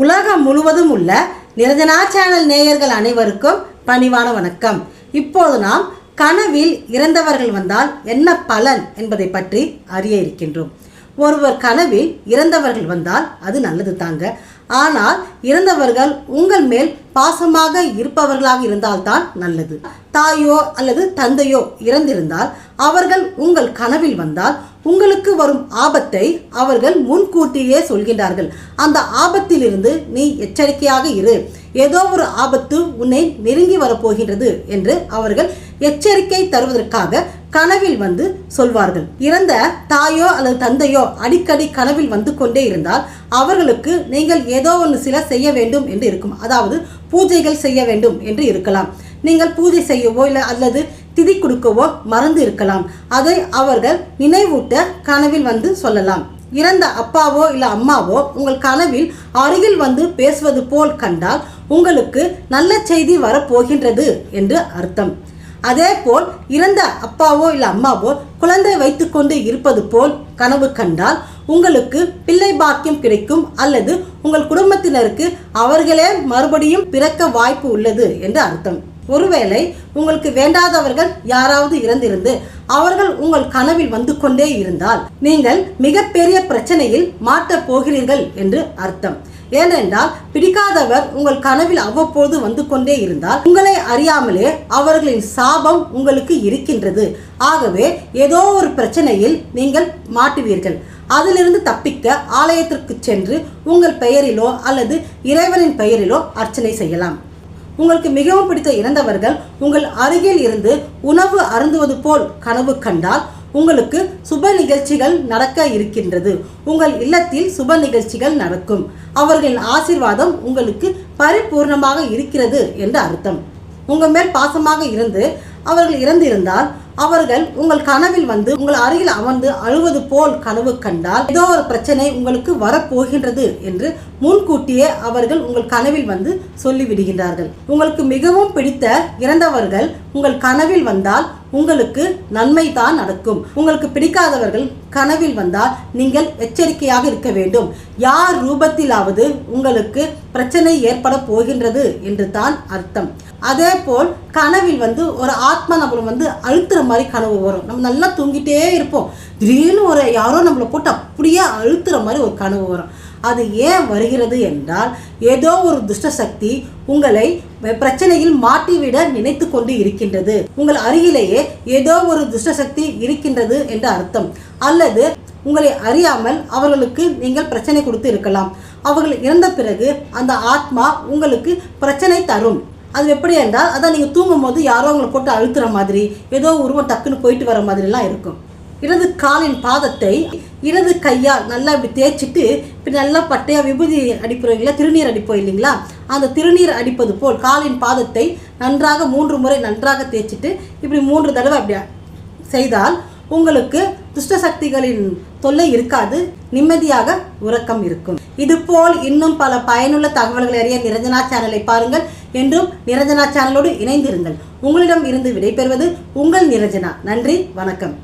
உலகம் முழுவதும் உள்ள நிரஞ்சனா சேனல் நேயர்கள் அனைவருக்கும் பணிவான வணக்கம். இப்போது நாம் கனவில் இறந்தவர்கள் வந்தால் என்ன பலன் என்பதை பற்றி அறிய இருக்கின்றோம். ஒருவர் கனவில் இறந்தவர்கள் வந்தால் அது நல்லது தாங்க. ஆனால் இறந்தவர்கள் உங்கள் மேல் பாசமாக இருப்பவர்களாக இருந்தால்தான் நல்லது. தாயோ அல்லது தந்தையோ இறந்திருந்தால் அவர்கள் உங்கள் கனவில் வந்தால் உங்களுக்கு வரும் ஆபத்தை அவர்கள் முன்கூட்டியே சொல்கின்றார்கள். அந்த ஆபத்திலிருந்து நீ எச்சரிக்கையாக இரு. ஏதோ ஒரு ஆபத்து உன்னை நெருங்கி வரப்போகின்றது என்று அவர்கள் எச்சரிக்கை தருவதற்காக கனவில் வந்து சொல்வார்கள். இறந்த தாயோ அல்லது தந்தையோ அடிக்கடி கனவில் வந்து கொண்டே இருந்தால் அவர்களுக்கு நீங்கள் ஏதோ ஒன்று சில செய்ய வேண்டும் என்று இருக்கும். அதாவது பூஜைகள் செய்ய வேண்டும் என்று இருக்கலாம். நீங்கள் பூஜை செய்யவோ இல்லை அல்லது திதி கொடுக்கவோ மறந்து இருக்கலாம். அதை அவர்கள் நினைவூட்ட கனவில் வந்து சொல்லலாம். இறந்த அப்பாவோ இல்லை அம்மாவோ உங்கள் கனவில் அருகில் வந்து பேசுவது போல் கண்டால் உங்களுக்கு நல்ல செய்தி வரப்போகின்றது என்று அர்த்தம். அதே போல் இறந்த அப்பாவோ இல்லை அம்மாவோ குழந்தை வைத்துக்கொண்டு இருப்பது போல் கனவு கண்டால் உங்களுக்கு பிள்ளை பாக்கியம் கிடைக்கும் அல்லது உங்கள் குடும்பத்தினருக்கு அவர்களே மறுபடியும் பிறக்க வாய்ப்பு உள்ளது என்று அர்த்தம். ஒருவேளை உங்களுக்கு வேண்டாதவர்கள் யாராவது இறந்திருந்து அவர்கள் உங்கள் கனவில் வந்து கொண்டே இருந்தால் நீங்கள் மிகப்பெரிய பிரச்சனையில் மாட்டப் போகிறீர்கள் என்று அர்த்தம். ஏனென்றால் பிடிக்காதவர் உங்கள் கனவில் அவ்வப்போது வந்து கொண்டே இருந்தால் உங்களை அறியாமலே அவர்களின் சாபம் உங்களுக்கு இருக்கின்றது. ஆகவே ஏதோ ஒரு பிரச்சனையில் நீங்கள் மாட்டுவீர்கள். அதிலிருந்து தப்பிக்க ஆலயத்திற்கு சென்று உங்கள் பெயரிலோ அல்லது இறைவனின் பெயரிலோ அர்ச்சனை செய்யலாம். உங்களுக்கு மிகவும் பிடித்த இறந்தவர்கள் உங்கள் அருகில் இருந்து உணவு அருந்துவது போல் கனவு கண்டால் உங்களுக்கு சுப நிகழ்ச்சிகள் நடக்க இருக்கின்றது. உங்கள் இல்லத்தில் சுப நிகழ்ச்சிகள் நடக்கும். அவர்களின் ஆசீர்வாதம் உங்களுக்கு பரிபூர்ணமாக இருக்கிறது என்று அர்த்தம். உங்கள் மேல் பாசமாக இருந்து அவர்கள் இறந்திருந்தால் அவர்கள் உங்கள் கனவில் வந்து உங்கள் அருகில் அமர்ந்து அழுவது போல் கனவு கண்டால் ஏதோ ஒரு பிரச்சனை உங்களுக்கு வரப்போகின்றது என்று முன்கூட்டியே அவர்கள் உங்கள் கனவில் வந்து சொல்லிவிடுகின்றார்கள். உங்களுக்கு மிகவும் பிடித்த இறந்தவர்கள் உங்கள் கனவில் வந்தால் உங்களுக்கு நன்மை தான் நடக்கும். உங்களுக்கு பிடிக்காதவர்கள் கனவில் வந்தால் நீங்கள் எச்சரிக்கையாக இருக்க வேண்டும். யார் ரூபத்திலாவது உங்களுக்கு பிரச்சனை ஏற்பட போகின்றது என்று தான் அர்த்தம். அதே போல் கனவில் வந்து ஒரு ஆத்மா நபரும் வந்து அழுத்துற மாதிரி கனவு வரும். நம்ம நல்லா தூங்கிட்டே இருப்போம். திடீர்னு ஒரு யாரோ நம்மளை போட்டு அப்படியே அழுத்துற மாதிரி ஒரு கனவு வரும். அது ஏன் வருகிறது என்றால் ஏதோ ஒரு துஷ்ட சக்தி உங்களை பிரச்சனையில் மாட்டிவிட நினைத்து கொண்டு இருக்கின்றது. உங்கள் அருகிலேயே ஏதோ ஒரு துஷ்ட சக்தி இருக்கின்றது என்று அர்த்தம். அல்லது உங்களை அறியாமல் அவர்களுக்கு நீங்கள் பிரச்சனை கொடுத்து இருக்கலாம். அவர்கள் இறந்த பிறகு அந்த ஆத்மா உங்களுக்கு பிரச்சனை தரும். அது எப்படி என்றால் அதான் நீங்கள் தூங்கும் போது யாரோ உங்களை போட்டு அழுத்துற மாதிரி ஏதோ உருவம் டக்குன்னு போயிட்டு வர மாதிரிலாம் இருக்கும். இடது காலின் பாதத்தை இடது கையால் நல்லா இப்படி தேய்ச்சிட்டு இப்படி நல்லா பட்டையாக விபூதி அடிப்போம் இல்லைங்களா திருநீர் அடிப்போம் இல்லைங்களா அந்த திருநீர் அடிப்பது போல் காலின் பாதத்தை நன்றாக மூன்று முறை நன்றாக தேய்ச்சிட்டு இப்படி மூன்று தடவை அப்படி செய்தால் உங்களுக்கு துஷ்ட சக்திகளின் தொல்லை இருக்காது நிம்மதியாக உறக்கம் இருக்கும். இதுபோல் இன்னும் பல பயனுள்ள தகவல்களை அறிய நிரஞ்சனா சேனலை பாருங்கள். என்றும் நிரஞ்சனா சேனலோடு இணைந்திருங்கள். உங்களிடம் இருந்து விடைபெறுவது உங்கள் நிரஞ்சனா. நன்றி வணக்கம்.